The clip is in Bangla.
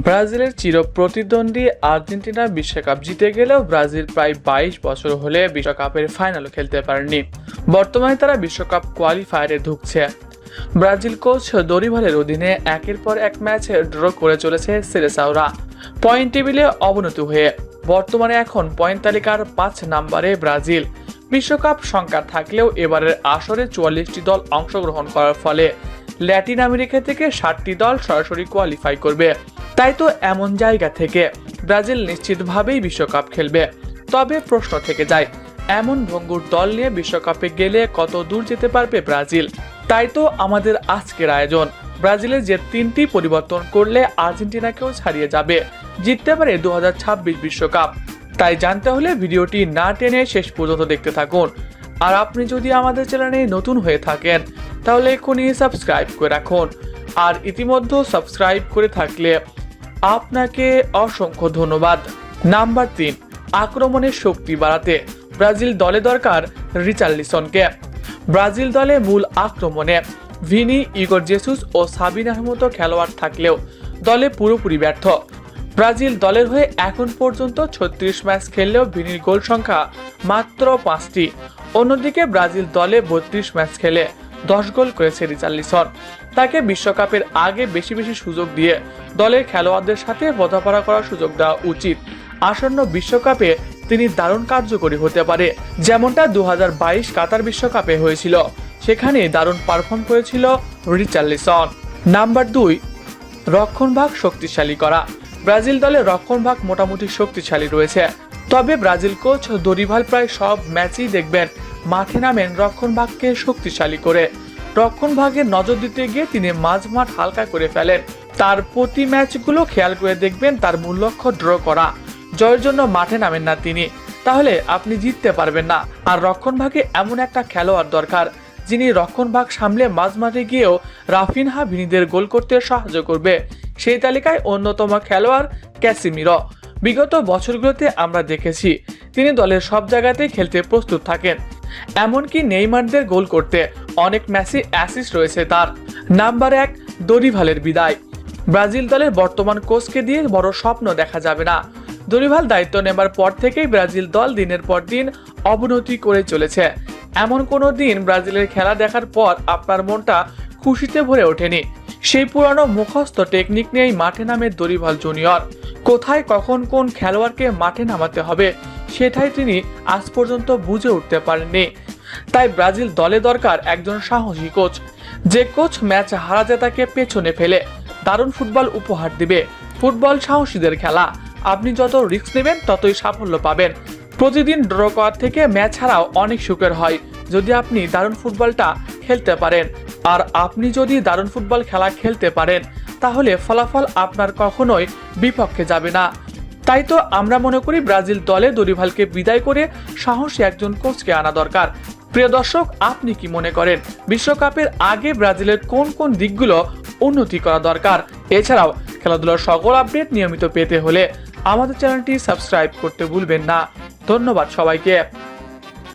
ব্রাজিলের চির প্রতিদ্বন্দ্বী আর্জেন্টিনা বিশ্বকাপ জিতে গেলেও ব্রাজিল প্রায় বাইশ বছর হলে বিশ্বকাপের ফাইনালও খেলতে পারেনি। বর্তমানে তারা বিশ্বকাপ কোয়ালিফায়ারে ঢুকছে। ব্রাজিল কোচ দরিভালের অধীনে একের পর এক ম্যাচ ড্র করে চলেছে সেরেসাওরা পয়েন্ট টেবিলে অবনতি হয়ে বর্তমানে এখন পয়েন্ট তালিকার পাঁচ নাম্বারে ব্রাজিল। বিশ্বকাপ সংখ্যা থাকলেও এবারের আসরে চুয়াল্লিশটি দল অংশগ্রহণ করার ফলে ল্যাটিন আমেরিকা থেকে ষাটটি দল সরাসরি কোয়ালিফাই করবে। তাই তো এমন জায়গা থেকে ব্রাজিল নিশ্চিতভাবেই বিশ্বকাপ খেলবে। তবে প্রশ্ন থেকে যায়, এমন ভঙ্গুর দল নিয়ে বিশ্বকাপে গেলে কত দূর যেতে পারবে ব্রাজিল? তাই তো আমাদের আজকের আয়োজন। ব্রাজিলের যে তিনটি পরিবর্তন করলে আর্জেন্টিনাকেও ছাড়িয়ে যাবে। জিততে পারে দু বিশ্বকাপ। তাই জানতে হলে ভিডিওটি না টেনে শেষ পর্যন্ত দেখতে থাকুন। আর আপনি যদি আমাদের চ্যানেলে নতুন হয়ে থাকেন, তাহলে এক্ষুনি সাবস্ক্রাইব করে রাখুন। আর ইতিমধ্যে সাবস্ক্রাইব করে থাকলে আপনাকে অসংখ্য ধন্যবাদ। নাম্বার তিন, আক্রমণের শক্তি বাড়াতে ব্রাজিল দলে দরকার রিচার্লিসনকে। ব্রাজিল দলে মূল আক্রমণে ভিনি, ইগর জেসুস ও সাবিনার মতো খেলোয়াড় থাকলেও দলে পুরোপুরি ব্যর্থ। ব্রাজিল দলের হয়ে এখন পর্যন্ত ছত্রিশ ম্যাচ খেললেও ভিনির গোল সংখ্যা মাত্র পাঁচটি। অন্যদিকে ব্রাজিল দলে বত্রিশ ম্যাচ খেলে দশ গোল করেছে রিচার্লিসন তাকে বিশ্বকাপের আগে বেশি বেশি সুযোগ দিয়ে দলের খেলোয়াড়দের সাথে বোঝাপড়া করার সুযোগ দেওয়া উচিত। আসন্ন বিশ্বকাপে তিনি দারুণ কার্যকরী হতে পারে, যেমনটা দুহাজার বাইশ কাতার বিশ্বকাপে হয়েছিল। সেখানে দারুণ পারফর্ম করেছিল রিচার্লিসন নাম্বার দুই, রক্ষণভাগ শক্তিশালী করা। ব্রাজিল দলের রক্ষণভাগ মোটামুটি শক্তিশালী রয়েছে। তবে ব্রাজিল কোচ দরিভাল প্রায় সব ম্যাচই দেখবেন মাঠে নামেন রক্ষণভাগকে শক্তিশালী করে। রক্ষণভাগে নজর দিতে গিয়ে তিনি মাঝমাঠ হালকা করে ফেলেন। তার প্রতি ম্যাচগুলো খেয়াল করে দেখবেন তার মূল লক্ষ্য ড্র করা। জয়ের জন্য মাঠে নামেন না তিনি। তাহলে আপনি জিততে পারবেন না। আর রক্ষণভাগে এমন একটা খেলোয়াড় দরকার, যিনি রক্ষণভাগ সামলে মাঝমাঠে গিয়েও রাফিনহা ভিনিদের গোল করতে সাহায্য করবে। সেই তালিকায় অন্যতম খেলোয়াড় ক্যাসিমিরো। বিগত বছরগুলোতে আমরা দেখেছি, তিনি দলের সব জায়গাতেই খেলতে প্রস্তুত থাকেন। এমনকি নেইমারদের গোল করতে অনেক ম্যাচে অ্যাসিস্ট রয়েছে তার। নাম্বার এক, দরিভালের বিদায়। ব্রাজিল দলের বর্তমান কোচকে দিয়ে বড় স্বপ্ন দেখা যাবে না। দরিভাল দায়িত্ব নেবার পর থেকেই ব্রাজিল দল দিনের পর দিন অবনতি করে চলেছে। এমন কোনো দিন ব্রাজিলের খেলা দেখার পর আপনার মনটা খুশিতে ভরে ওঠেনি। সেই পুরানো মুখস্থ টেকনিক নিয়েই মাঠে নামে দরিভাল জুনিয়র। কোথায়, কখন, কোন খেলোয়াড়কে মাঠে নামাতে হবে সেটাই তিনি আজ পর্যন্ত বুঝে উঠতে পারেননি। তাই ব্রাজিল দলে দরকার একজন সাহসী কোচ, যে কোচ ম্যাচ হারা জেতাকে পেছনে ফেলে দারুণ ফুটবল উপহার দিবে। ফুটবল সাহসীদের খেলা, আপনি যত রিস্ক নেবেন ততই সাফল্য পাবেন। প্রতিদিন ড্র করার থেকে ম্যাচ হারাও অনেক সুখের হয়, যদি আপনি দারুণ ফুটবলটা খেলতে পারেন। আর আপনি যদি দারুণ ফুটবল খেলা খেলতে পারেন, তাহলে ফলাফল আপনার কখনোই বিপক্ষে যাবে না। তাই তো আমরা মনে করি ব্রাজিল দলে দরিভালকে বিদায় করে সাহসী একজন কোচকে আনা দরকার। প্রিয় দর্শক, আপনি কি মনে করেন, বিশ্বকাপের আগে ব্রাজিলের কোন কোন দিকগুলো উন্নতি করা দরকার? এছাড়াও, খেলাধুলার সকল আপডেট নিয়মিত পেতে হলে আমাদের চ্যানেলটি সাবস্ক্রাইব করতে ভুলবেন না। ধন্যবাদ সবাইকে।